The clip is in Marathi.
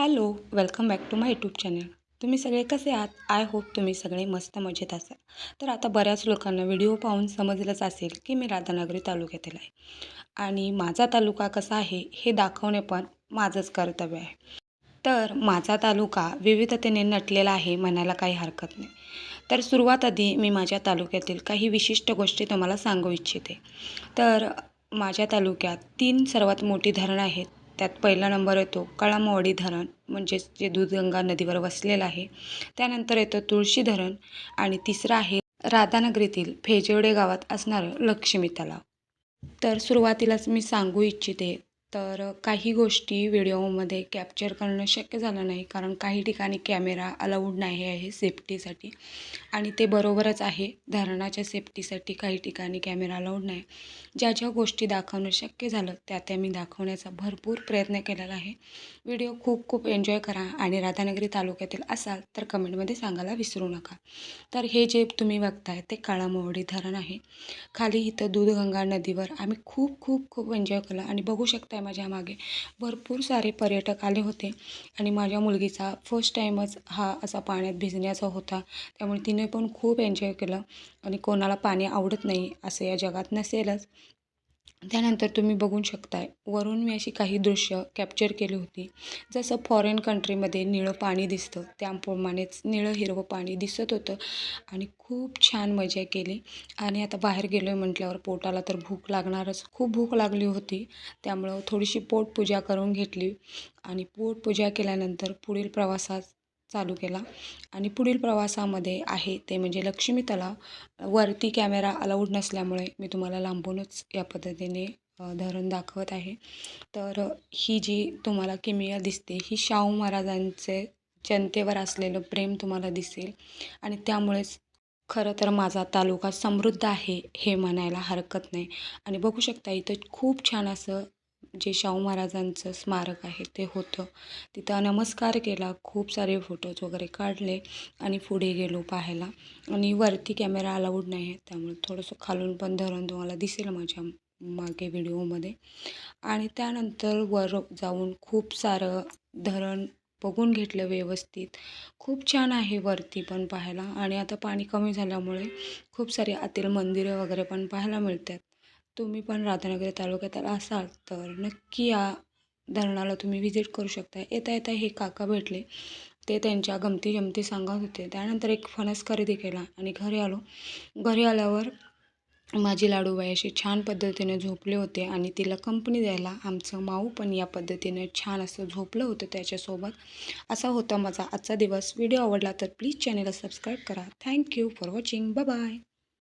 Hello welcome back to my YouTube channel. तुम्ही सगळे कसे आहात? आय होप तुम्ही सगळे मस्त मजेत असाल. तर आता बऱ्याच लोकांना व्हिडिओ पाहून समजलंच असेल की मी राधानगरी तालुक्यातील आहे. आणि माझा तालुका कसा आहे हे दाखवणे पण माझंच कर्तव्य आहे. तर माझा तालुका विविधतेने नटलेला आहे म्हणायला काही हरकत नाही. तर सुरुवात आधी मी माझ्या तालुक्यातील काही विशिष्ट गोष्टी तुम्हाला सांगू इच्छिते. तर माझ्या तालुक्यात तीन सर्वात मोठी धरणं आहेत. त्यात पहिला नंबर येतो कळामवाडी धरण म्हणजेच जे दूधगंगा नदीवर वसलेलं आहे. त्यानंतर येतं तुळशी धरण आणि तिसरं आहे राधानगरीतील फेजेवडे गावात असणारं लक्ष्मी तलाव. तर सुरुवातीलाच मी सांगू इच्छिते तर काही गोष्टी व्हिडिओमध्ये कॅप्चर करणं शक्य झालं नाही कारण काही ठिकाणी कॅमेरा अलाउड नाही आहे सेफ्टीसाठी आणि ते बरोबरच आहे धरणाच्या सेफ्टीसाठी काही ठिकाणी कॅमेरा अलाउड नाही. ज्या ज्या गोष्टी दाखवणं शक्य झालं त्या त्या मी दाखवण्याचा भरपूर प्रयत्न केलेला आहे. व्हिडिओ खूप खूप एन्जॉय करा आणि राधानगरी तालुक्यातील असाल तर कमेंटमध्ये सांगायला विसरू नका. तर हे जे तुम्ही बघताय ते काळामोवडी धरण आहे. खाली इथं दूधगंगा नदीवर आम्ही खूप खूप खूप एन्जॉय केलं. आणि बघू आहे माझ्या मागे. भरपूर सारे पर्यटक आले होते आणि माझ्या मुलगीचा फर्स्ट टाईमच हा असा पाण्यात भिजण्याचा होता. त्यामुळे तिने पण खूप एन्जॉय केलं आणि कोणाला पाणी आवडत नाही असं या जगात नसेलच. त्यानंतर तुम्ही बघू शकताय वरून मी अशी काही दृश्य कॅप्चर केली होती. जसं फॉरेन कंट्रीमध्ये निळं पाणी दिसतं त्याप्रमाणेच निळं हिरवं पाणी दिसत होतं आणि खूप छान मजा केली. आणि आता बाहेर गेलो आहे म्हटल्यावर पोटाला तर भूक लागणारच खूप भूक लागली होती. त्यामुळं थोडीशी पोटपूजा करून घेतली आणि पोटपूजा केल्यानंतर पुढील प्रवासात चालू केला. आणि पुढील प्रवासामध्ये आहे ते म्हणजे लक्ष्मी तलाव वरती कॅमेरा अलाउड नसल्यामुळे मी तुम्हाला लांबूनच या पद्धतीने धरण दाखवत आहे. तर ही जी तुम्हाला किमिया दिसते ही शाहू महाराजांचे जनतेवर असलेलं प्रेम तुम्हाला दिसेल. आणि त्यामुळेच खरं तर माझा तालुका समृद्ध आहे हे म्हणायला हरकत नाही. आणि बघू शकता इथं खूप छान असं जे शाहू महाराजांचं स्मारक आहे ते होतं. तिथं नमस्कार केला खूप सारे फोटोज वगैरे काढले आणि पुढे गेलो पाहायला. आणि वरती कॅमेरा अलाउड नाही आहे त्यामुळे थोडंसं खालून पण धरण तुम्हाला दिसेल माझ्या मागे व्हिडिओमध्ये. आणि त्यानंतर वर जाऊन खूप सारं धरण बघून घेतलं व्यवस्थित. खूप छान आहे वरती पण पाहायला. आणि आता पाणी कमी झाल्यामुळे खूप सारी आतील मंदिरं वगैरे पण पाहायला मिळतात. तुम्ही पण राधानगरी तालुक्यात असाल तर नक्की या धरणाला तुम्ही व्हिजिट करू शकता. येता येता हे काका भेटले. ते त्यांच्या गमती जमती सांगत होते. त्यानंतर एक फणस खरेदी केला आणि घरी आलो. घरी आल्यावर माझी लाडूबाई अशी छान पद्धतीने झोपले होते आणि तिला कंपनी द्यायला आमचं माऊ पण या पद्धतीने छान असं झोपलं होतं त्याच्यासोबत. असा होता माझा आजचा दिवस. व्हिडिओ आवडला तर प्लीज चॅनेलला सबस्क्राईब करा. Thank you for watching bye